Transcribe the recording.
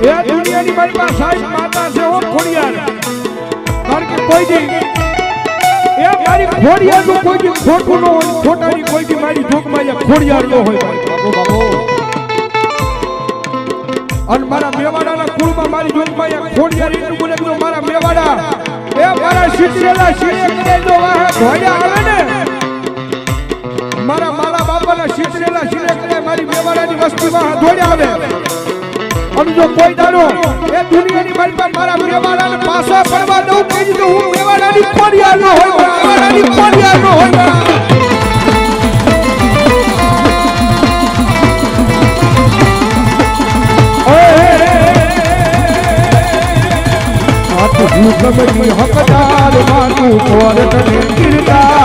એ દુનિયાની મારી પાસે સાહેબ માતા છે, હો ખોડિયાર. કારણ એ મારી ખોડિયાર નું કોઈ દી ખોટું ન મારી જોગમાં અહીંયા ખોડિયાર હોય. અને મારા મેવાડાના કુળમાં મારી જોગમાં અહીંયા ખોડિયાર એટલું મારા મેવાડા, એ મારા શીતળેલા શીરે કરે આવે ને? મારા મારા બાપાના શીતળેલા શીરે મારી મેવાડાની વસ્તીમાં ધોયા આવે. અને જો કોઈ દાડો. એ દુનિયાની મારી પાસે મારા મેવાડાને પાછા પડવા દઉં. કહી દીધું હું મેવાડાની ન હોય મેવાડાની ખોડિયાર ન હોય હકદાર માનું કોર તને કિરદાર